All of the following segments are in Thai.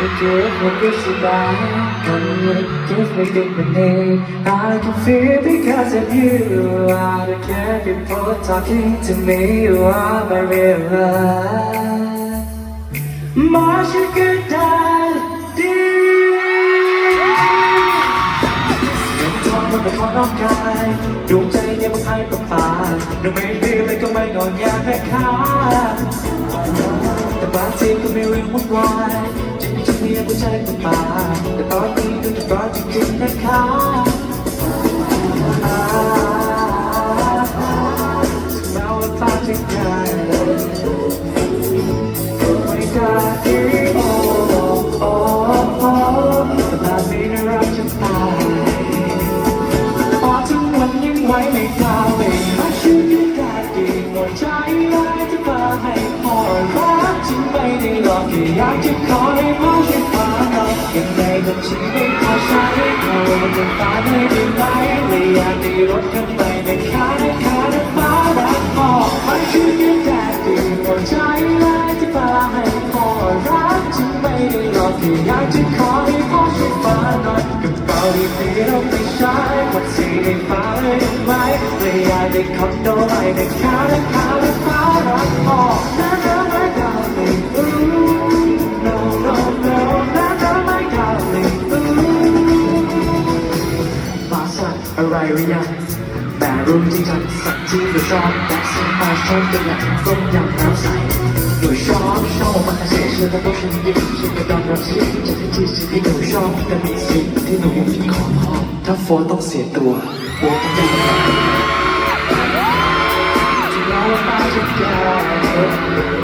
But you hope you should die Come here, just make it with me I can feel because of you I don't care people talking to me You are my real love My sugar daddy เงินทองมันเป็นของนอกกายดวงใจเนี่ยมันให้กับตาดูไม่ดีเลยก็ไม่งอนแงแม่ค้าแต่บางทีก็มีเรื่องวุ่นวาย จริงจะมีผู้ชายคนป่าแต่ตอนนี้ก็จะรอจริงๆนะคะอ่าแม้ว่าตาจะไกลไม่กล้าที่โอ้โอ้โอ้แบบนี้น่ารักจะตายพอถึงวันยังไว้ไม่กล้าเลยมาชื่อากจะขอให้พ่อช่วยฟังหน่อยยังไงก็ฉันไม่พอใช้เขาจะตายไม่ได้ไหมเลยอยากได้รถกันไปในค่าในค่าในฟ้ารักพ่อมาชื่อยืดได้ดีหมดใจร้ายจะมาให้พอรักจึงไม่ได้หลอกแค่อยากจะขอให้พ่อช่วยฟังหน่อยกระเป๋าดีๆเราไม่ใช้หมดสีในฟ้าเลยได้ไหมเลยอยากได้คอนโดใหม่ในค่าในค่าในฟ้ารักพ่อน รือยังแต่รุ่นที่ฉันสักที่เราชอบแต่สิ่งมาชอบจะอยากต้มยำน้ำใสหนูชอบชอบมันเสียชื่อแต่ต้องฉันยิ่งฉันก็ยอมรับสิ่งที่ที่สิ่งที่หนูชอบแต่มีสิ่งที่หนูขอพอถ้าโฟนต้องเสียตัวโฟนต้องเป็นที่เราตาจะแก่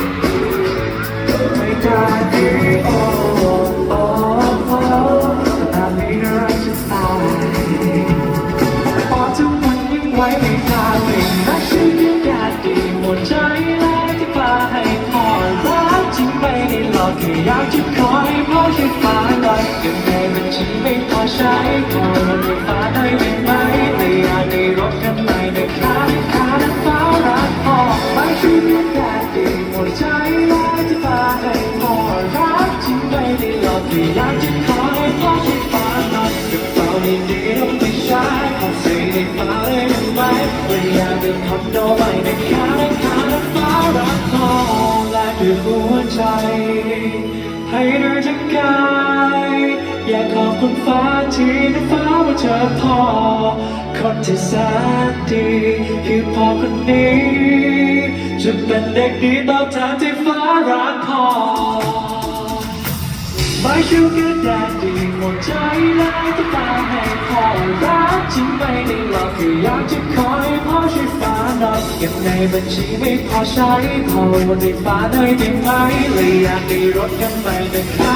ไว้ไม่กล้าเป็นะฉันยังอยากดีหมดใจแล้วที่ฟ้าให้พอรักจริงไม่ได้หลอกแค่อยากจะคอให้พ่อช่วยฟ้าหน่อยยังไงบัญชีไม่พอใช้ขอเงินฟ้าได้ไหมไม่อยากได้รถ ไหมไม่อยากได้คอนโดใหม่นะคะนะคะนะฟ้ารักพ่อและด้วยหัวใจ ให้เดินจากกายอยากขอบคุณฟ้าที่น้ฟ้าว่าเจอพอ คนที่แสนดีคือพ่อคนนี้ จะเป็นเด็กดีตอบแทนที่ฟ้ารักพอ ไม่ชูคือแดดดีหมดใจแล้วที่ตามให้พ่อรักจริงไม่ได้หรอกคืออยากจะขอให้พ่อช่วยฟ้าหน่อยเก็บในบัญชีไม่พอใช้พอในฟ้าหน่อยได้ไหมเลยอยากได้รถกันใหม่แต่ค่าและ